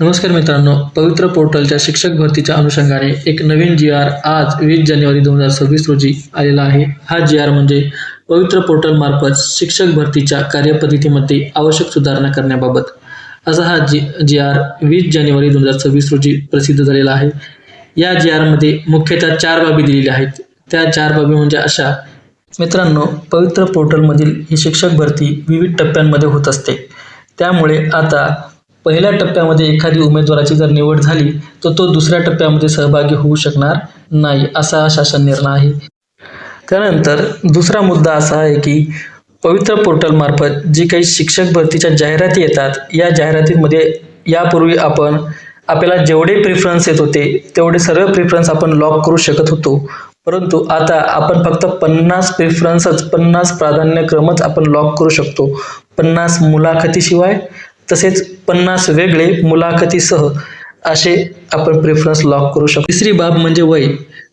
नमस्कार मित्रांनो पवित्र पोर्टलच्या शिक्षक भरतीच्या अनुषंगाने एक नवीन जी आर आज वीस जानेवारी दोन हजार सव्वीस रोजी आलेला आहे. हा जी आर म्हणजे पवित्र पोर्टलमार्फत शिक्षक भरतीच्या कार्यपद्धतीमध्ये आवश्यक सुधारणा करण्याबाबत. असा हा जी जी आर वीस जानेवारी दोन हजार सव्वीस रोजी प्रसिद्ध झालेला आहे. या जी आरमध्ये मुख्यतः चार बाबी दिलेल्या आहेत. त्या चार बाबी म्हणजे अशा. मित्रांनो पवित्र पोर्टलमधील ही शिक्षक भरती विविध टप्प्यांमध्ये होत असते. त्यामुळे आता पहिल्या टप्प्यामध्ये एखादी उमेदवाराची जर निवड झाली तर तो दुसऱ्या टप्प्यामध्ये सहभागी होऊ शकणार नाही असा शासन निर्णय आहे. त्यानंतर दुसरा मुद्दा असा आहे की पवित्र पोर्टलमार्फत जी काही शिक्षक भरतीच्या जाहिराती येतात या जाहिरातीमध्ये यापूर्वी आपण आपल्याला जेवढे प्रिफरन्स येत होते तेवढे सर्व प्रिफरन्स आपण लॉक करू शकत होतो. परंतु आता आपण फक्त पन्नास प्रिफरन्सच पन्नास प्राधान्यक्रमच आपण लॉक करू शकतो. पन्नास मुलाखतीशिवाय तसेच पन्नास वेगळे मुलाखतीसह असे आपण प्रेफरन्स लॉक करू शकतो. तिसरी बाब म्हणजे वय.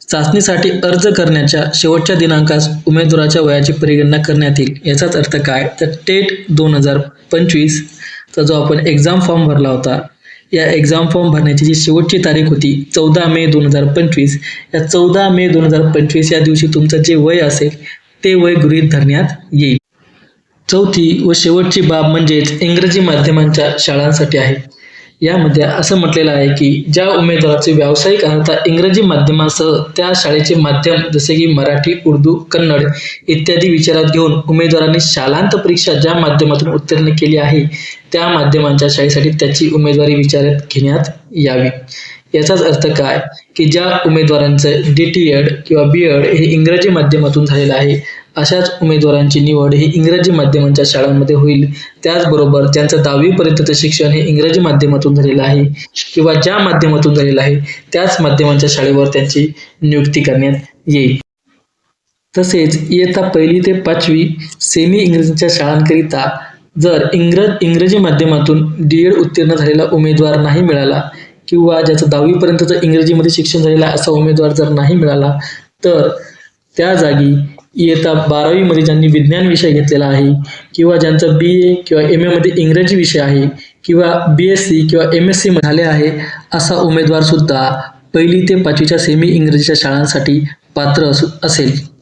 चाचणीसाठी अर्ज करण्याच्या शेवटच्या दिनांकास उमेदवाराच्या वयाची परिगणना करण्यात येईल. याचाच अर्थ काय? तर टेट दोन हजार पंचवीसचा जो आपण एक्झाम फॉर्म भरला होता या एक्झाम फॉर्म भरण्याची जी शेवटची तारीख होती चौदा मे दोन हजार पंचवीस या चौदा मे दोन हजार पंचवीस या दिवशी तुमचं जे वय असेल ते वय गृहीत धरण्यात येईल. चौथी व शेवटची बाब म्हणजेच इंग्रजी माध्यमांच्या शाळांसाठी आहे. यामध्ये असं म्हटलेलं आहे की ज्या उमेदवाराचे व्यावसायिक अर्हता इंग्रजी माध्यमासह त्या शाळेचे माध्यम जसे की मराठी उर्दू कन्नड इत्यादी विचारात घेऊन उमेदवारांनी शालांत परीक्षा ज्या माध्यमातून उत्तीर्ण केली आहे त्या माध्यमांच्या शाळेसाठी त्याची उमेदवारी विचारात घेण्यात यावी. याचाच अर्थ काय? की ज्या उमेदवारांचं डी टी एड किंवा बी एड हे इंग्रजी माध्यमातून झालेलं आहे अशाच उमेदवारांची निवड ही इंग्रजी माध्यमांच्या शाळांमध्ये होईल. त्याचबरोबर ज्यांचं दहावीपर्यंतचं शिक्षण हे इंग्रजी माध्यमातून झालेलं आहे किंवा ज्या माध्यमातून झालेलं आहे त्याच माध्यमांच्या शाळेवर त्यांची नियुक्ती करण्यात येईल. तसेच इयत्ता पहिली ते पाचवी सेमी इंग्रजीच्या शाळांकरिता जर इंग्रज इंग्रजी माध्यमातून डी एड उत्तीर्ण झालेला उमेदवार नाही मिळाला किंवा ज्याचं दहावीपर्यंतचं इंग्रजीमध्ये शिक्षण झालेला असा उमेदवार जर नाही मिळाला तर त्या जागी इयत्ता बारावीमध्ये ज्यांनी विज्ञान विषय घेतलेला आहे किंवा ज्यांचं बी ए किंवा एम एमध्ये इंग्रजी विषय आहे किंवा बी एस सी किंवा एम एस सी झाले आहे असा उमेदवारसुद्धा पहिली ते पाचवीच्या सेमी इंग्रजीच्या शाळांसाठी पात्र असू असेल.